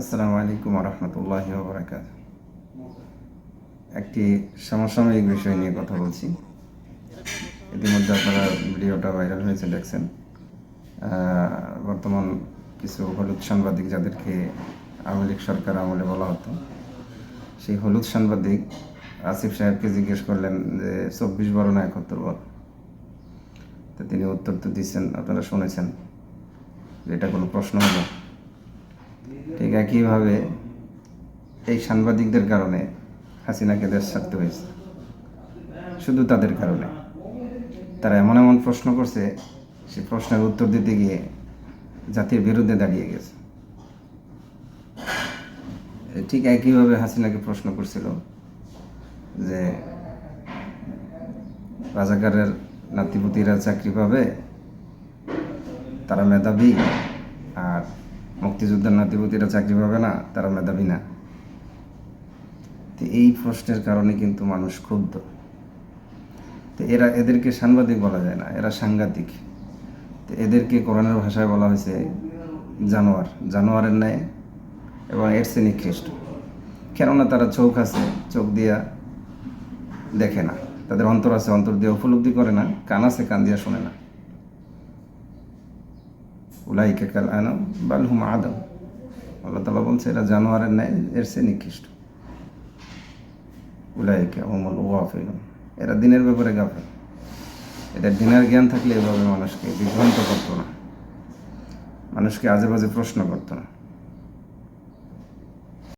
আসসালামু আলাইকুম রহমতুল্লাহ বরাকাত একটি সমসাময়িক বিষয় নিয়ে কথা বলছি। ইতিমধ্যে আপনারা ভিডিওটা ভাইরাল হয়েছে, দেখছেন। বর্তমান কিছু হলুদ সাংবাদিক যাদেরকে আওয়ামী লীগ সরকার আমলে বলা হতো, সেই হলুদ সাংবাদিক আসিফ সাহেবকে জিজ্ঞেস করলেন যে, চব্বিশ বড় না একাত্তর বড় তো তিনি উত্তর তো দিচ্ছেন, আপনারা শুনেছেন যে এটা কোনো প্রশ্ন হলো ঠিক একইভাবে এই সাংবাদিকদের কারণে হাসিনাকে দেশ ছাড়তে হয়েছে। শুধু তাদের কারণে। তারা এমন এমন প্রশ্ন করছে, সে প্রশ্নের উত্তর দিতে গিয়ে জাতির বিরুদ্ধে দাঁড়িয়ে গেছে। ঠিক একইভাবে হাসিনাকে প্রশ্ন করছিল যে, রাজাকারের নাতিপুতিরা চাকরি পাবে, তারা মেধাবী, আর মুক্তিযোদ্ধার নাতিপতিরা চাকরি পাবে না, তারা মেধাবী না। তো এই প্রশ্নের কারণে কিন্তু মানুষ ক্ষুব্ধ। তো এরা এদেরকে সাংবাদিক বলা যায় না, এরা সাংঘাতিক। তো এদেরকে কোরআনের ভাষায় বলা হয়েছে জানোয়ার। জানোয়ারের ন্যায় এবং এর সে নিকৃষ্ট। কেননা তারা চোখ আছে, চোখ দিয়া দেখে না। তাদের অন্তর আছে, অন্তর দিয়ে উপলব্ধি করে না, কান আছে, কান দিয়া শোনে না। উলাইকে কাল আনাম, বাল হুম আদম। আল্লাহ তালা বলছে, এরা জানোয়ারের ন্যায় এর সে নিকৃষ্ট। উলাইকে ওমল ওয়াফিল এরা দিনের ব্যাপারে গাফেল। এদের দিনের জ্ঞান থাকলে এভাবে মানুষকে বিভ্রান্ত করতো না। মানুষকে আজে বাজে প্রশ্ন করতো না।